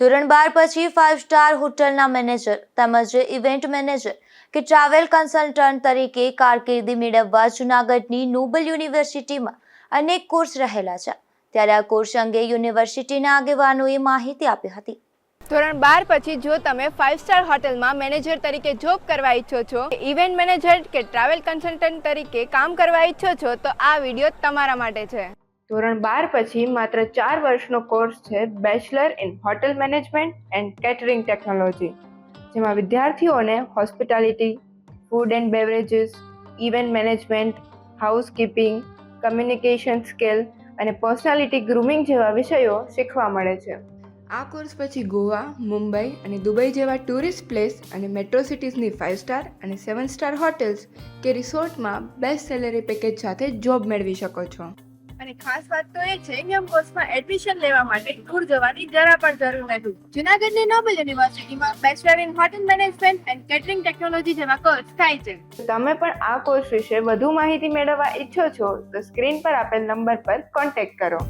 ધોરણ બાર પછી ફાઇવ સ્ટાર હોટલના મેનેજર તેમજ ઇવેન્ટ મેનેજર કે ટ્રાવેલ કન્સલ્ટન્ટ તરીકે કારકિર્દી મેળવવા જૂનાગઢની નોબલ યુનિવર્સિટીમાં અનેક કોર્સ રહેલા છે. ત્યારે આ કોર્સ અંગે યુનિવર્સિટીના આગેવાનોએ માહિતી આપી હતી. ધોરણ બાર પછી જો તમે ફાઇવ સ્ટાર હોટલમાં મેનેજર તરીકે જોબ કરવા ઈચ્છો છો ઇવેન્ટ મેનેજર કે ટ્રાવેલ કન્સલ્ટન્ટ તરીકે કામ કરવા ઈચ્છો છો, તો આ વીડિયો તમારા માટે છે. ધોરણ બાર પછી માત્ર ચાર વર્ષનો કોર્સ છે bachelor in hotel management and catering technology, જેમાં વિદ્યાર્થીઓને hospitality, food and beverages, event management, housekeeping, communication skill અને પર્સનાલિટી ગ્રુમિંગ જેવા વિષયો શીખવા મળે છે. આ કોર્સ પછી ગોવા, મુંબઈ અને દુબઈ જેવા ટુરિસ્ટ પ્લેસ અને મેટ્રો સિટીઝની ફાઇવ સ્ટાર અને સેવન સ્ટાર હોટેલ્સ કે રિસોર્ટમાં બેસ્ટ સેલેરી પેકેજ સાથે જોબ મેળવી શકો છો. અને ખાસ વાત તો એ છે કે આમ કોર્સમાં એડમિશન લેવા માટે દૂર જવાની જરા પણ જરૂર નથી. જુનાગઢની નોબલ યુનિવર્સિટીમાં bachelor in hotel management and catering technology જેવા કોર્સ થાય છે. તમે પણ આ કોર્સ વિશે વધુ માહિતી મેળવવા ઈચ્છો છો તો સ્ક્રીન પર આપેલ નંબર પર કોન્ટેક્ટ કરો.